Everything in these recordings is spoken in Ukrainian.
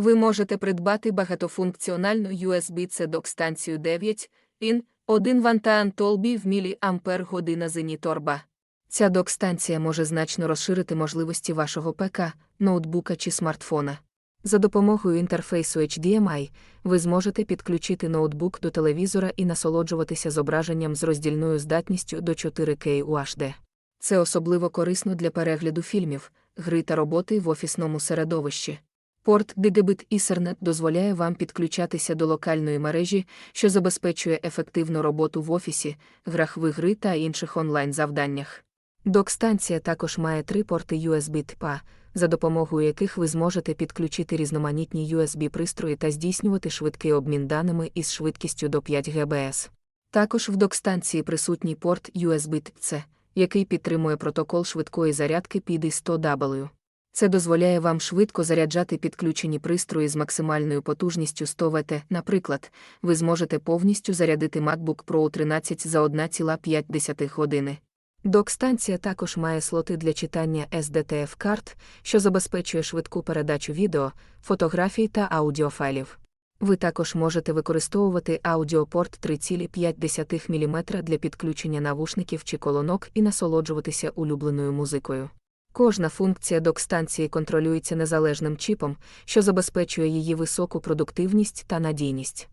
Ви можете придбати багатофункціональну USB-C док-станцію 9 IN 1 Вантаан Толбі в мілі Ампер година Зеніторба. Ця док-станція може значно розширити можливості вашого ПК, ноутбука чи смартфона. За допомогою інтерфейсу HDMI ви зможете підключити ноутбук до телевізора і насолоджуватися зображенням з роздільною здатністю до 4K UHD. Це особливо корисно для перегляду фільмів, гри та роботи в офісному середовищі. Порт Gigabit Ethernet дозволяє вам підключатися до локальної мережі, що забезпечує ефективну роботу в офісі, грах в ігри та інших онлайн-завданнях. Док-станція також має три порти USB типа, за допомогою яких ви зможете підключити різноманітні USB-пристрої та здійснювати швидкий обмін даними із швидкістю до 5 ГБС. Також в док-станції присутній порт USB Type-C, який підтримує протокол швидкої зарядки PD100W. Це дозволяє вам швидко заряджати підключені пристрої з максимальною потужністю 100 Вт. Наприклад, ви зможете повністю зарядити MacBook Pro 13 за 1,5 години. Док-станція також має слоти для читання SDTF карт, що забезпечує швидку передачу відео, фотографій та аудіофайлів. Ви також можете використовувати аудіопорт 3,5 мм для підключення навушників чи колонок і насолоджуватися улюбленою музикою. Кожна функція док-станції контролюється незалежним чіпом, що забезпечує її високу продуктивність та надійність.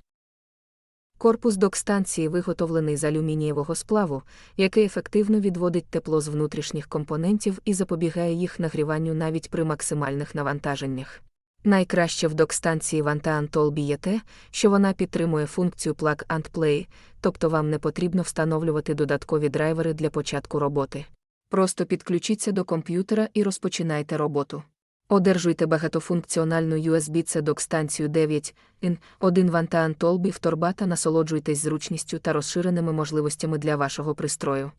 Корпус док-станції виготовлений з алюмінієвого сплаву, який ефективно відводить тепло з внутрішніх компонентів і запобігає їх нагріванню навіть при максимальних навантаженнях. Найкраще в док-станції Vantaan Tolby є те, що вона підтримує функцію Plug and Play, тобто вам не потрібно встановлювати додаткові драйвери для початку роботи. Просто підключіться до комп'ютера і розпочинайте роботу. Одержуйте багатофункціональну USB-C док-станцію 9 n 1 Vantaan Tolby в торбата, насолоджуйтесь зручністю та розширеними можливостями для вашого пристрою.